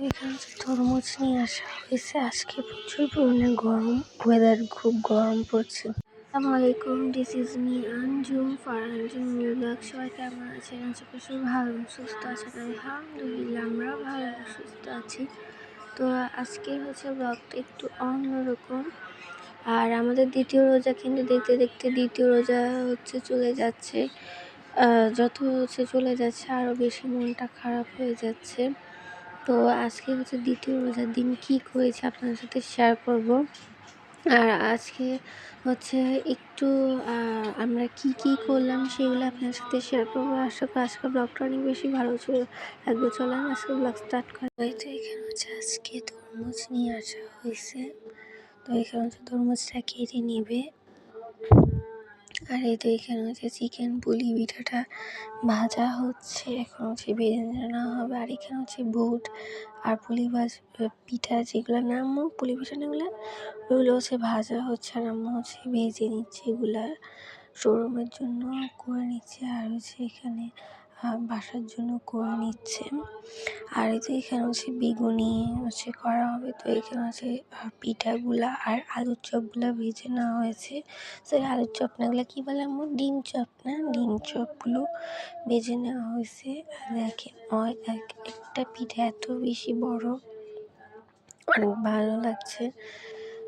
এখানে তরমুজ নিয়ে আসা হয়েছে। আজকে প্রচুর পরিমাণে গরম ওয়েদার খুব গরম পড়ছে। আসসালামু আলাইকুম this is me Anjum for Anjum মিউলাক সবাই কেমন আছেন? আশা করি ভালো সুস্থ আছেন। আলহামদুলিল্লাহ, আমরাও ভালো সুস্থ আছি। তো আজকে হচ্ছে ব্লগটা একটু অন্যরকম। আর আমাদের দ্বিতীয় রোজা কিন্তু দেখতে দেখতে দ্বিতীয় রোজা হচ্ছে চলে যাচ্ছে। যত হচ্ছে চলে যাচ্ছে আরও বেশি মনটা খারাপ হয়ে যাচ্ছে। তো আজকে হচ্ছে দ্বিতীয় রোজার দিন কী করেছি আপনাদের সাথে শেয়ার করব। আর আজকে হচ্ছে একটু আমরা কি কি করলাম সেগুলো আপনার সাথে শেয়ার করব। আশা করি আজকে ব্লগটা অনেক বেশি ভালো ছিল। লাগবে, চলেন আজকে ব্লগ স্টার্ট করা। হয়েছে এখানে হচ্ছে আজকে তরমুজ নিয়ে আসা হয়েছে। তো এখানে হচ্ছে তরমুজটা কেটে নেবে। আর এই এখানে হচ্ছে চিকেন পুলি, পিঠাটা ভাজা হচ্ছে। এখন হচ্ছে ভেজে নেওয়া হবে। আর এখানে হচ্ছে বুট আর পুলি ভাজ পিঠা যেগুলোর নাম, পুলি পিঠা এগুলো? ওইগুলো হচ্ছে ভাজা হচ্ছে আর আম্মা হচ্ছে ভেজে নিচ্ছে। এগুলা শোরুমের জন্য করে নিচ্ছে। আর হচ্ছে এখানে বাসার জন্য করে নিচ্ছে। আর এই যে এখানে হচ্ছে বেগুনি হচ্ছে করা হবে, তো এখানে হচ্ছে পিঠাগুলা আর আলুর চপগুলা ভেজে নেওয়া হয়েছে। তো আলুর চপ না এগুলো কী বলে আমার ডিম চপ না? ডিম চপগুলো ভেজে নেওয়া হয়েছে। আর দেখেন একটা পিঠা এত বেশি বড়, অনেক ভালো লাগছে।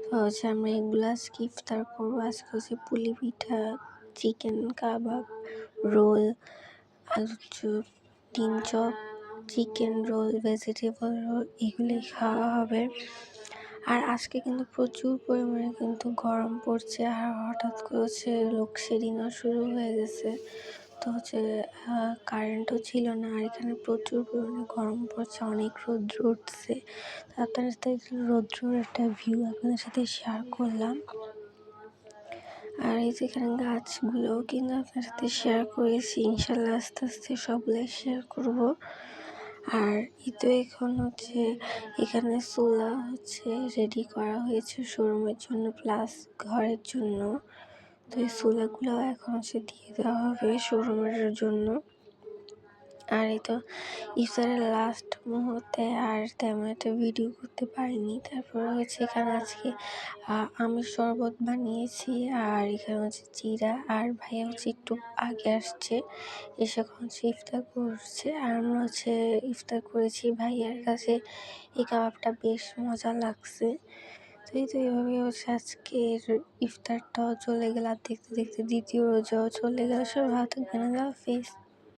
তো হচ্ছে আমরা এগুলো আজকে ইফতার করব আজকে হচ্ছে পুলি পিঠা চিকেন কাবাব রোল আলুর চপ, ডিম, chop, chicken roll, vegetable roll, এগুলোই খাওয়া হবে। আর আজকে কিন্তু প্রচুর পরিমাণে কিন্তু গরম পড়ছে আর হঠাৎ করে হচ্ছে লোডশেডিংও শুরু হয়ে গেছে। তো হচ্ছে কারেন্টও ছিল না আর এখানে প্রচুর পরিমাণে গরম পড়ছে, অনেক রৌদ্র উঠছে। আপনাদের সাথে রৌদ্রর একটা ভিউ আপনাদের সাথে শেয়ার করলাম। আর এই যেখানে গাছগুলোও কিন্তু আপনার সাথে শেয়ার করেছি, ইনশাল্লাহ আস্তে আস্তে সবগুলাই শেয়ার করব। আর তো এখন হচ্ছে এখানে সোলা হচ্ছে রেডি করা হয়েছে শোরুমের জন্য প্লাস ঘরের জন্য। তো এই সোলাগুলো এখন হচ্ছে দিয়ে দেওয়া হবে শোরুমের জন্য। আর এই তো ইফতারের লাস্ট মুহূর্তে আর তেমন একটা ভিডিও করতে পারিনি। তারপরে হচ্ছে এখানে আজকে আমের শরবত বানিয়েছি আর এখানে হচ্ছে জিরা আর ভাইয়া হচ্ছে একটু আগে আসছে, এসে হচ্ছে ইফতার করছে। আর আমরা হচ্ছে ইফতার করেছি ভাইয়ার কাছে, এই কাবাবটা বেশ মজা লাগছে। তো এই তো এইভাবে হচ্ছে আজকের ইফতারটাও চলে গেল। আর দেখতে দেখতে দ্বিতীয় রোজাও চলে গেল। সব ভালো থাকবেন। আল্লাহ হাফিজ।